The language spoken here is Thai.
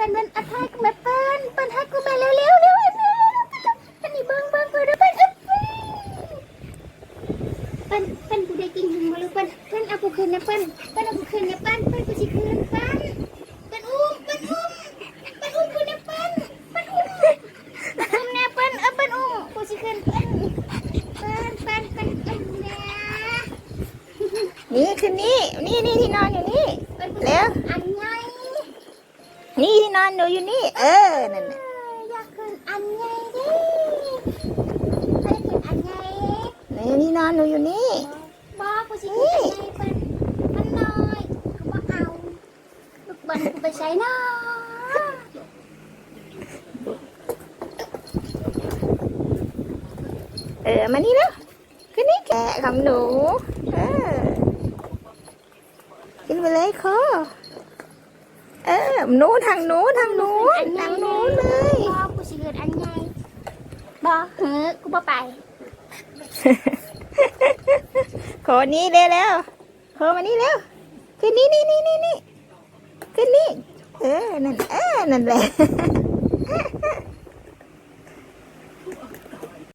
เป็นเป็นอัทากูแม่เปิ้นเปิ้นให้กูแม่เร็วเร็วเร็วเร็วอันนี้เบิ้งเบิ้งกูด้อเปิ้นเอ้ยเปิ้นเปิ้นกูได้กินหึงบ่ลูกเปิ้นเปิ้นเอากูคืนนะเปิ้นเปิ้นเอากูคืนนะเปิ้นเปิ้นกูสิคืนเปิ้นเปิ้นอุ้มเปิ้นอุ้มเปิ้นอุ้มกูนะเปิ้นเปิ้นอุ้มเป็นอุ้มน่เปิ้นเออเปิ้นอุ้มกูสิคืนเปิ้นเปิ้นเปิ้นเปิ้นน่นี่คือนี่นี่นี่ที่นอนอยู่นี่ เปิ้นกู เร็ว อันใหญ่ นี่ที่นอนหนูอยู่นี่ เออ นั่นน่ะอยากขึ้นอันใหญ่ดิไปขึ้นอันใหญ่นี่ที่นอนหนูอยู่นี่ บอกกูสิขึ้นอันใหญ่เปิ้นมันน้อยกูบ่เอาลูกบอลกูไปใช้น้อเออ มานี่แล้วขึ้นนี่แกะของหนู เออ กินไปเลยคอเออหนูทางหนูทางหนูทางหนูเลยบอกกูสิขึ้นอันใหญ่บอกเฮ้อกูบ่ไปขอนี้เร็วแล้วขอมานี่เร็วขึ้นนี่นี่นี่นี่นี่ขึ้นนี่เออนั่นเออนั่นแหละ